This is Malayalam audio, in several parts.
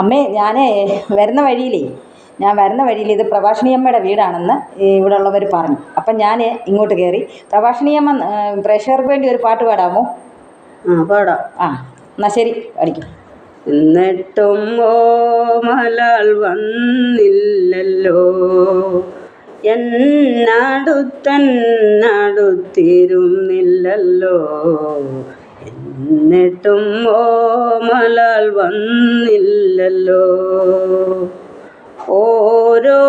അമ്മേ ഞാൻ വരുന്ന വഴിയിലേ ഞാൻ വരുന്ന വഴിയിൽ ഇത് പ്രഭാഷണിയമ്മയുടെ വീടാണെന്ന് ഇവിടെ ഉള്ളവർ പറഞ്ഞു. അപ്പം ഞാൻ ഇങ്ങോട്ട് കയറി പ്രഭാഷണിയമ്മ പ്രേക്ഷകർക്ക് വേണ്ടി ഒരു പാട്ട് പാടാമോ? ആ പാടാം. ആ എന്നാൽ ശരി പഠിക്കും എന്നിട്ടും മലാൽ വന്നില്ലല്ലോ. എന്നടുത്തന്നടുത്തിരുന്നില്ലല്ലോ എന്നിട്ടും വന്നില്ലല്ലോ. ഓരോ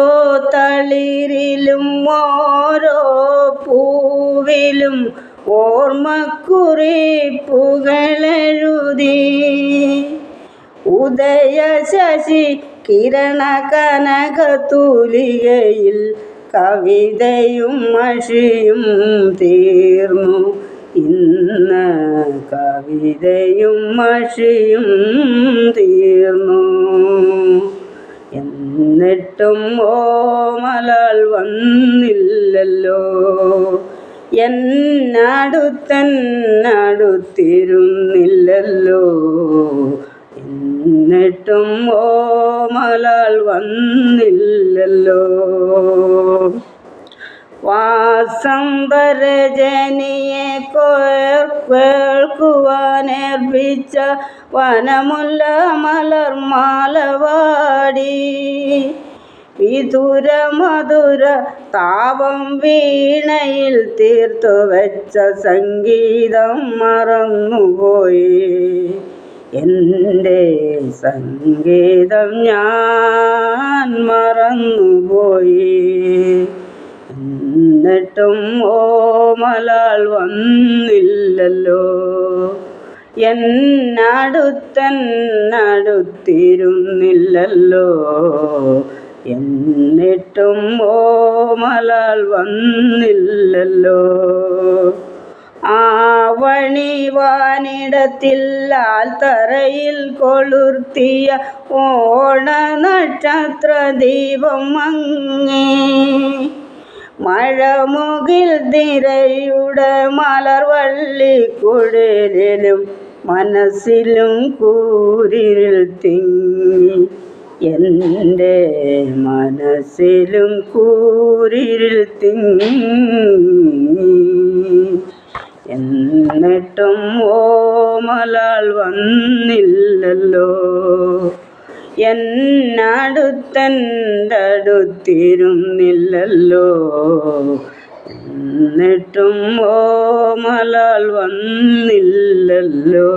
തളിരിലും ഓരോ പൂവിലും ഓർമ്മക്കുറിപ്പുകളെഴുതി. ഉദയ ശശി കിരണ കനക തൂലികയിൽ കവിതയും മഷിയും തീർന്നു. ഇന്ന് കവിതയും മഷിയും തീർന്നു. എന്നിട്ടും ഓ ഓമലാൽ വന്നില്ലല്ലോ. എന്നടുത്തന്നടുത്തിരുന്നില്ലല്ലോ. എന്നിട്ടും ഓ ഓമലാൽ വന്നില്ലല്ലോ. വാസന്തരജനിയെ കേൾക്കുവാനേർപ്പിച്ച വനമുല്ല മലർമാലവാടി വിതുര മധുര താപം വീണയിൽ തീർത്തു വെച്ച സംഗീതം മറന്നുപോയി. എന്റെ സംഗീതം ഞാൻ മറന്നുപോയി. എന്നിട്ടും ഓമലാൾ വന്നില്ലല്ലോ. എന്നടുത്തന്നടുത്തിരുന്നില്ലല്ലോ. എന്നിട്ടും ഓമലാൾ വന്നില്ലല്ലോ. ആവണി വാനിടത്തിൽ തറയിൽ കൊളുർത്തിയ ഓണ നക്ഷത്ര ദീപം മങ്ങി മഴമുകിൽ തിരയുടെ മലർവള്ളി കുഴലിലും മനസ്സിലും കൂരിൽ തിങ്ങി. എന്റെ മനസ്സിലും കൂരിൽ തിങ്ങി. എന്നിട്ടും ഓമലാൾ വന്നില്ലല്ലോ. എന്നടുത്തണ്ടടുത്തിരുന്നില്ലല്ലോ എന്നിട്ടും ഓമലാൾ വന്നില്ലല്ലോ.